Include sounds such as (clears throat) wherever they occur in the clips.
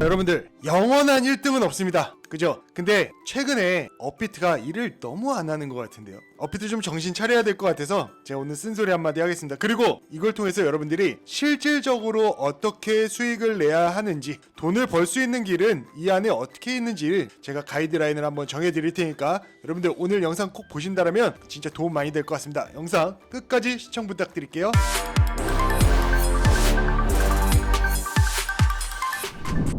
여러분들 영원한 1등은 없습니다. 그죠? 근데 최근에 업비트가 일을 너무 안 하는 것 같은데요. 업비트 좀 정신 차려야 될 것 같아서 제가 오늘 쓴소리 한마디 하겠습니다. 그리고 이걸 통해서 여러분들이 실질적으로 어떻게 수익을 내야 하는지 돈을 벌 수 있는 길은 이 안에 어떻게 있는지 제가 가이드라인을 한번 정해드릴 테니까 여러분들 오늘 영상 꼭 보신다면 진짜 도움 많이 될 것 같습니다. 영상 끝까지 시청 부탁드릴게요.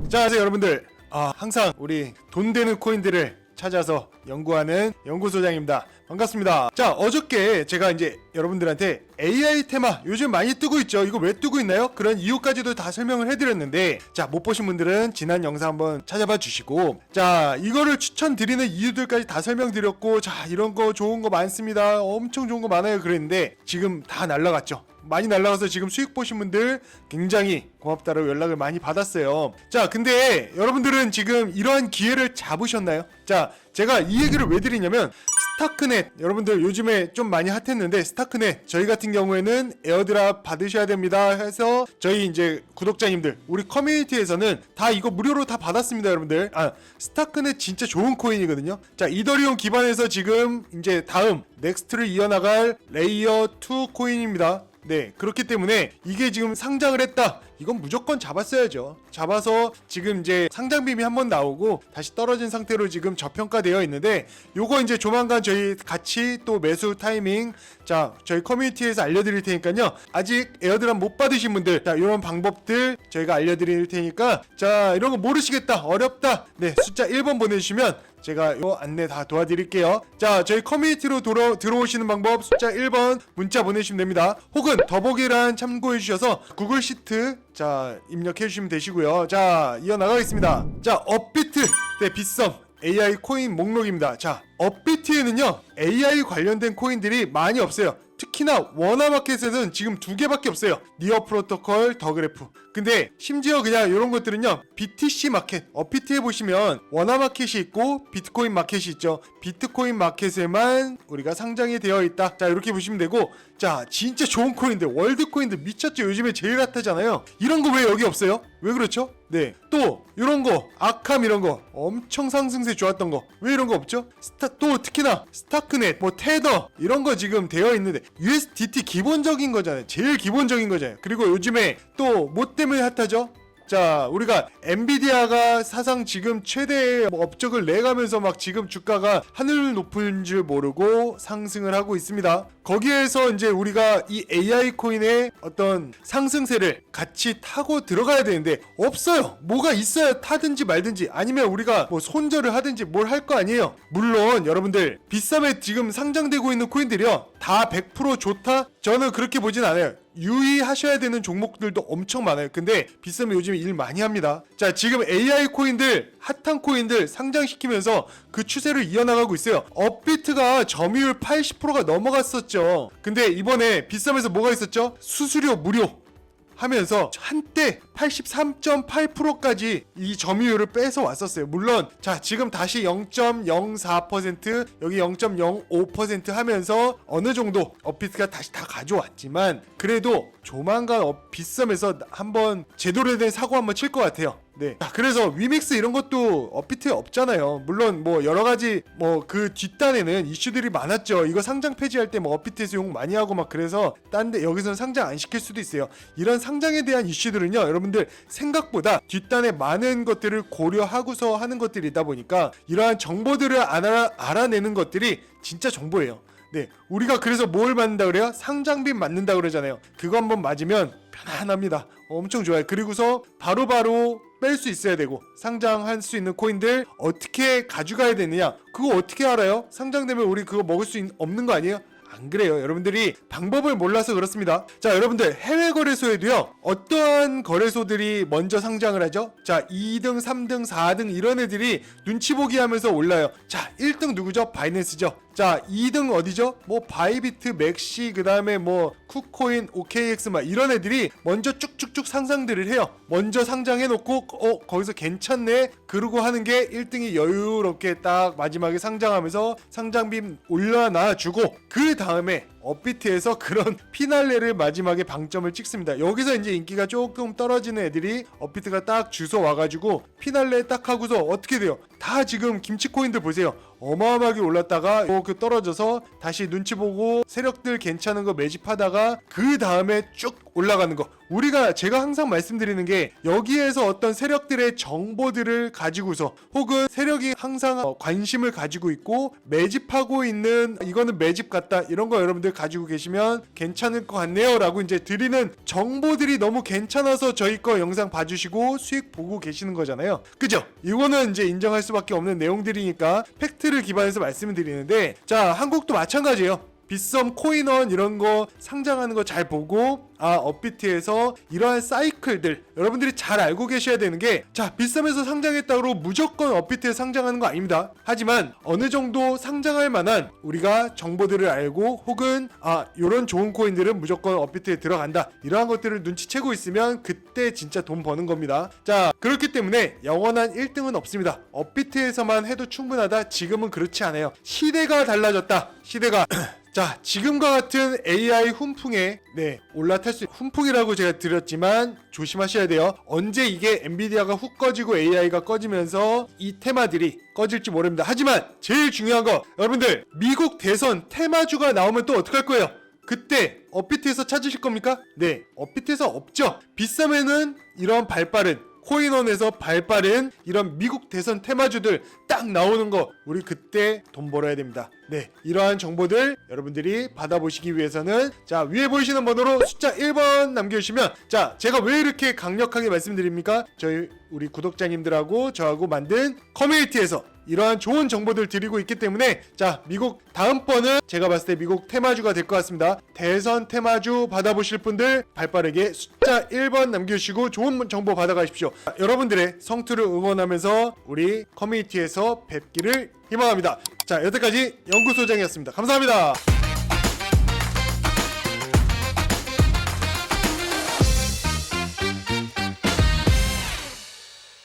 자, 그래서 여러분들, 아, 항상 우리 돈 되는 코인들을 찾아서 연구하는 연구소장입니다. 반갑습니다. 자, 어저께 제가 이제 여러분들한테 AI 테마 요즘 많이 뜨고 있죠. 이거 왜 뜨고 있나요? 그런 이유까지도 다 설명을 해드렸는데, 자, 못 보신 분들은 지난 영상 한번 찾아봐 주시고, 자, 이거를 추천드리는 이유들까지 다 설명드렸고, 자, 이런 거 좋은 거 많습니다. 엄청 좋은 거 많아요. 그랬는데, 지금 다 날라갔죠. 많이 날라가서 지금 수익 보신 분들 굉장히 고맙다고 연락을 많이 받았어요. 자, 근데 여러분들은 지금 이러한 기회를 잡으셨나요? 자, 제가 이 얘기를 왜 드리냐면 스타크넷. 여러분들 요즘에 좀 많이 핫했는데 스타크넷. 저희 같은 경우에는 에어드랍 받으셔야 됩니다. 해서 저희 이제 구독자님들 우리 커뮤니티에서는 다 이거 무료로 다 받았습니다 여러분들. 아 스타크넷 진짜 좋은 코인이거든요. 자 이더리움 기반에서 지금 이제 다음 넥스트를 이어나갈 레이어 2 코인입니다. 네, 그렇기 때문에 이게 지금 상장을 했다. 이건 무조건 잡았어야죠. 잡아서 지금 이제 상장빔이 한 번 나오고 다시 떨어진 상태로 지금 저평가되어 있는데 요거 이제 조만간 저희 같이 또 매수 타이밍 자, 저희 커뮤니티에서 알려드릴 테니까요. 아직 에어드랍 못 받으신 분들 자, 이런 방법들 저희가 알려드릴 테니까 자, 이런 거 모르시겠다. 어렵다. 네, 숫자 1번 보내주시면 제가 요 안내 다 도와드릴게요. 자, 저희 커뮤니티로 돌아, 들어오시는 방법 숫자 1번 문자 보내주시면 됩니다. 혹은 더보기란 참고해 주셔서 구글 시트 자 입력해 주시면 되시고요. 자 이어나가겠습니다. 자 업비트 대 빗썸 AI 코인 목록입니다. 자 업비트에는요 AI 관련된 코인들이 많이 없어요. 특히나 워너마켓에는 지금 두 개밖에 없어요. 니어 프로토콜, 더그래프. 근데 심지어 그냥 이런 것들은요. BTC 마켓, 업비트에 보시면 워너마켓이 있고 비트코인 마켓이 있죠. 비트코인 마켓에만 우리가 상장이 되어 있다. 자 이렇게 보시면 되고 자 진짜 좋은 코인들, 월드 코인들 미쳤죠. 요즘에 제일 핫하잖아요. 이런 거 왜 여기 없어요? 왜 그렇죠? 네. 또 이런 거, 아캄 이런 거 엄청 상승세 좋았던 거. 왜 이런 거 없죠? 스타 또 특히나 스타크넷, 뭐 테더 이런 거 지금 되어 있는데 USDT 기본적인 거잖아요. 제일 기본적인 거잖아요. 그리고 요즘에 또 뭐 때문에 핫하죠? 자, 우리가 엔비디아가 사상 지금 최대의 뭐 업적을 내가면서 막 지금 주가가 하늘 높은 줄 모르고 상승을 하고 있습니다. 거기에서 이제 우리가 이 AI 코인의 어떤 상승세를 같이 타고 들어가야 되는데 없어요. 뭐가 있어야 타든지 말든지 아니면 우리가 뭐 손절을 하든지 뭘 할 거 아니에요. 물론 여러분들 비싸에 지금 상장되고 있는 코인들이요. 다 100% 좋다? 저는 그렇게 보진 않아요. 유의하셔야 되는 종목들도 엄청 많아요. 근데 비싸면 요즘 일 많이 합니다. 자, 지금 AI 코인들, 핫한 코인들 상장시키면서 그 추세를 이어나가고 있어요. 업비트가 점유율 80%가 넘어갔었죠. 근데 이번에 비싸면서 뭐가 있었죠? 수수료 무료. 하면서 한때 83.8%까지 이 점유율을 뺏어 왔었어요. 물론 자 지금 다시 0.04% 여기 0.05% 하면서 어느 정도 업비트가 다시 다 가져왔지만 그래도 조만간 업 비썸에서 한번 제대로 된 사고 한번 칠 것 같아요. 네. 자, 그래서 위믹스 이런 것도 업비트에 없잖아요. 물론 뭐 여러 가지 뭐 그 뒷단에는 이슈들이 많았죠. 이거 상장 폐지할 때 뭐 업비트에서 욕 많이 하고 막 그래서 딴데 여기서는 상장 안 시킬 수도 있어요. 이런 상장에 대한 이슈들은요. 여러분들 생각보다 뒷단에 많은 것들을 고려하고서 하는 것들이다 보니까 이러한 정보들을 알아, 알아내는 것들이 진짜 정보예요. 네, 우리가 그래서 뭘 맞는다 그래요? 상장빔 맞는다 그러잖아요. 그거 한번 맞으면 편안합니다. 엄청 좋아요. 그리고서 바로바로 뺄 수 있어야 되고 상장할 수 있는 코인들 어떻게 가져가야 되느냐? 그거 어떻게 알아요? 상장되면 우리 그거 먹을 수 있, 없는 거 아니에요? 안 그래요. 여러분들이 방법을 몰라서 그렇습니다. 자, 여러분들 해외 거래소에도요. 어떠한 거래소들이 먼저 상장을 하죠? 자, 2등, 3등, 4등 이런 애들이 눈치 보기 하면서 올라요. 자, 1등 누구죠? 바이낸스죠. 자, 2등 어디죠? 뭐 바이비트, 맥시, 그 다음에 뭐 쿠코인, OKX 막 이런 애들이 먼저 쭉쭉쭉 상상들을 해요. 먼저 상장해 놓고 어, 거기서 괜찮네. 그러고 하는 게 1등이 여유롭게 딱 마지막에 상장하면서 상장빔 올려놔 주고 그 다음에 업비트에서 그런 (laughs) 피날레를 마지막에 방점을 찍습니다. 여기서 이제 인기가 조금 떨어지는 애들이 업비트가 딱 주워 와가지고 피날레 딱 하고서 어떻게 돼요? 다 지금 김치 코인들 보세요. 어마어마하게 올랐다가 이렇게 떨어져서 다시 눈치 보고 세력들 괜찮은 거 매집하다가 그 다음에 쭉 올라가는 거. 우리가 제가 항상 말씀드리는 게 여기에서 어떤 세력들의 정보들을 가지고서 혹은 세력이 항상 어, 관심을 가지고 있고 매집하고 있는 이거는 매집 같다 이런 거 여러분들 가지고 계시면 괜찮을 것 같네요라고 이제 드리는 정보들이 너무 괜찮아서 저희 거 영상 봐주시고 수익 보고 계시는 거잖아요. 그죠? 이거는 이제 인정할 수밖에 없는 내용들이니까 팩트를 기반해서 말씀을 드리는데 자 한국도 마찬가지예요. 빗썸 코인원 이런 거 상장하는 거 잘 보고 아 업비트에서 이러한 사이클들 여러분들이 잘 알고 계셔야 되는 게 자 빗썸에서 상장했다고 무조건 업비트에 상장하는 거 아닙니다. 하지만 어느 정도 상장할 만한 우리가 정보들을 알고 혹은 아 요런 좋은 코인들은 무조건 업비트에 들어간다. 이러한 것들을 눈치채고 있으면 그때 진짜 돈 버는 겁니다. 자 그렇기 때문에 영원한 1등은 없습니다. 업비트에서만 해도 충분하다. 지금은 그렇지 않아요. 시대가 달라졌다. 시대가 (clears throat) 자, 지금과 같은 AI 훈풍에 네, 올라탈 수 훈풍이라고 제가 드렸지만 조심하셔야 돼요. 언제 이게 엔비디아가 훅 꺼지고 AI가 꺼지면서 이 테마들이 꺼질지 모릅니다. 하지만 제일 중요한 거 여러분들 미국 대선 테마주가 나오면 또 어떡할 거예요? 그때 업비트에서 찾으실 겁니까? 네, 업비트에서 없죠. 빗썸에는 이런 발빠른 코인원에서 발빠른 이런 미국 대선 테마주들 딱 나오는 거 우리 그때 돈 벌어야 됩니다. 네, 이러한 정보들 여러분들이 받아보시기 위해서는 자 위에 보이시는 번호로 숫자 1번 남겨주시면 자 제가 왜 이렇게 강력하게 말씀드립니까? 저희 우리 구독자님들하고 저하고 만든 커뮤니티에서 이러한 좋은 정보들 드리고 있기 때문에 자 미국 다음번은 제가 봤을 때 미국 테마주가 될 것 같습니다. 대선 테마주 받아보실 분들 발빠르게 숫자 1번 남겨주시고 좋은 정보 받아가십시오. 자, 여러분들의 성투를 응원하면서 우리 커뮤니티에서 뵙기를 희망합니다. 자 여태까지 연구소장이었습니다. 감사합니다